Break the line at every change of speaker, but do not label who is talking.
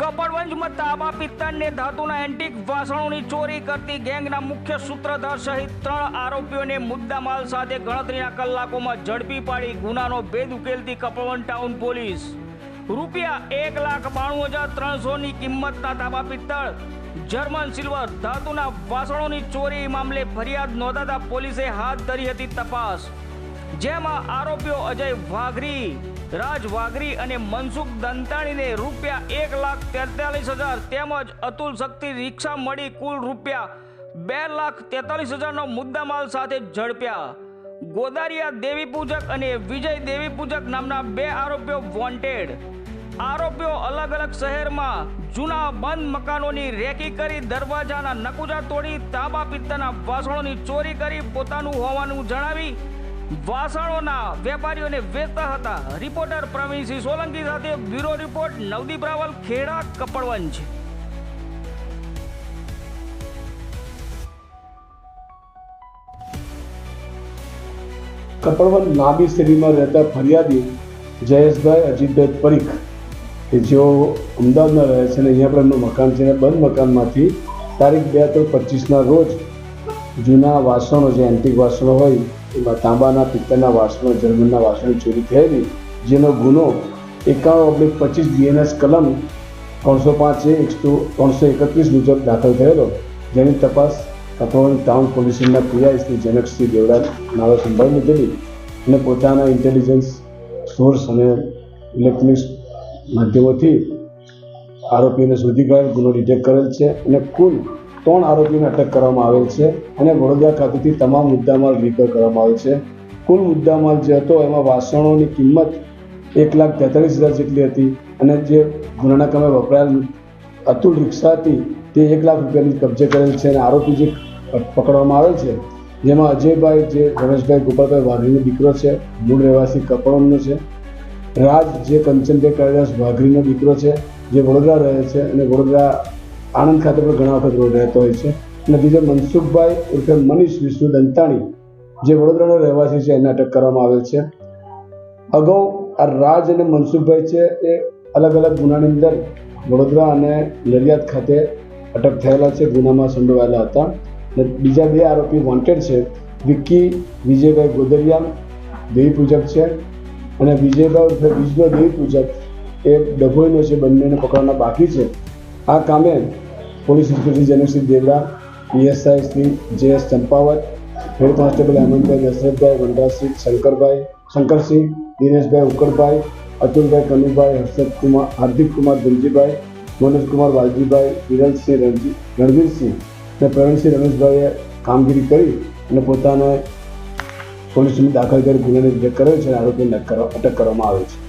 કપડવંજમાં તાંબા પિત્તળને ધાતુના એન્ટિક વાસણોની ચોરી કરતી ગેંગના મુખ્ય સૂત્રધાર સહિત ત્રણ આરોપીઓને મુદ્દામાલ સાથે ગણતરીના કલાકોમાં ઝડપી પાડી ગુનાનો ભેદ ઉકેલતી કપડવંજ ટાઉન પોલીસ. રૂપિયા એક લાખ બાણું હજાર ત્રણસોની કિંમતના તાંબા પિત્તળ. જર્મન સિલ્વર ધાતુના વાસણોની ચોરી મામલે ફરિયાદ નોંધાતા પોલીસે હાથ ધરી હતી તપાસ. જેમાં આરોપીઓ અજય વાઘરી રાજ વાઘરી અને મનસુખ દંતાણીને રૂપિયા એક લાખ તેતાલીસ હજાર તેમજ અતુલ શક્તિ રિક્ષા મળી કુલ રૂપિયા બે લાખ તેતાલીસ હજારનો મુદ્દામાલ સાથે ઝડપ્યા. ગોદારિયા દેવી પૂજક અને વિજય દેવી પૂજક નામના બે આરોપીઓ વોન્ટેડ આરોપીઓ અલગ અલગ શહેરમાં જૂના બંધ મકાનોની રેકી કરી દરવાજાના નકુજા તોડી તાંબા પિત્તના વાસણોની ચોરી કરી પોતાનું હોવાનું જણાવી વાસણોના વેપારીઓને વેચતા હતા. રિપોર્ટર પ્રવીણસિંહ સોલંકી સાથે બ્યુરો રિપોર્ટ, નવદીપ રાવલ, ખેડા, કપડવંજ.
કપડવન લાંબી શેરીમાં રહેતા ફરિયાદી જયેશભાઈ અજીતભાઈ પરીખ, કે જેઓ અમદાવાદમાં રહે છે અને અહીંયા પણ એમનું મકાન છે અને બંધ મકાનમાંથી તારીખ બે ત્રણ પચીસના રોજ જૂના વાસણો, જે એન્ટિક વાસણો હોય એમાં તાંબાના પિત્તળના વાસણો, જર્મનના વાસણો ચોરી થયેલી, જેનો ગુનો એકાણું ઓગણીસ પચીસ બીએનએસ કલમ ત્રણસો પાંચ એકસો ત્રણસો એકત્રીસ મુજબ દાખલ થયેલો. જેની તપાસ કપડવન ટાઉન પોલીસના પીઆઈ શ્રી જનકસિંહ દેવડા નાવે સંભાળી લીધેલી અને પોતાના ઇન્ટેલિજન્સ સોર્સ અને ઇલેક્ટ્રોનિક્સ માધ્યમોથી આરોપીને શોધી કાઢેલ ગુનો ડિટેક્ટ કરેલ છે અને કુલ ત્રણ આરોપીઓને અટક કરવામાં આવેલ છે અને વડોદરા ખાતેથી તમામ મુદ્દામાલ રિકવર કરવામાં આવેલ છે. કુલ મુદ્દામાલ જે હતો એમાં વાસણોની કિંમત એક લાખ તેતાલીસ હજાર જેટલી હતી અને જે ગુનાના કામે વપરાયેલ અતુલ રિક્ષા હતી તે એક લાખ રૂપિયાની કબજે કરેલ છે અને આરોપી જે પકડવામાં આવેલ છે, જેમાં અજયભાઈ જે રમેશભાઈ ગોપાલભાઈ વાઘરીનો દીકરો છે, મૂળ રહેવાસી કપડોનો છે. રાજ જે કંચનભાઈ કૈલાસ વાઘરીનો દીકરો છે, જે વડોદરા રહે છે અને વડોદરા આણંદ ખાતે પણ ઘણા વખત રોડ રહેતો હોય છે. અને બીજો મનસુખભાઈ ઉર્ફે મનીષ વિષ્ણુ દંતાણી, જે વડોદરાનો રહેવાસી છે એને અટક કરવામાં આવેલ છે. અગાઉ આ રાજ અને મનસુખભાઈ છે, એ અલગ અલગ ગુનાની અંદર વડોદરા અને નડિયાદ ખાતે અટક થયેલા છે, ગુનામાં સંડોવાયેલા હતા. અને બીજા બે આરોપી વોન્ટેડ છે, વિક્કી, વિજયભાઈ ગોદરિયા, દેવી પૂજક છે. અને વિજયભાઈ ઉર્ફે વિજય દેવી પૂજક, એ ડભોઈનો છે, બંનેને પકડવાના બાકી છે. આ કામે police inspector Janaksinh Devda PSI Shri J S Champawat, head constable Hemantbhai Dashrathbhai, Vanrajsinh Shankarbhai, Shankarsinh, Dineshbhai Ukalbhai Atulbhai Kanubhai Harshad Kumar Hardik Kumar Dhanjibhai, Manojkumar Valjibhai, Viralsinh Ranji, Ranvirsinh અને પ્રવીણસિંહ રમેશભાઈએ કામગીરી કરી અને પોતાને પોલીસમાં દાખલ કરી ગુનાને રિજેક્ટ કર્યો છે અને આરોપીને અટક કરવા- અટક કરવામાં આવે છે.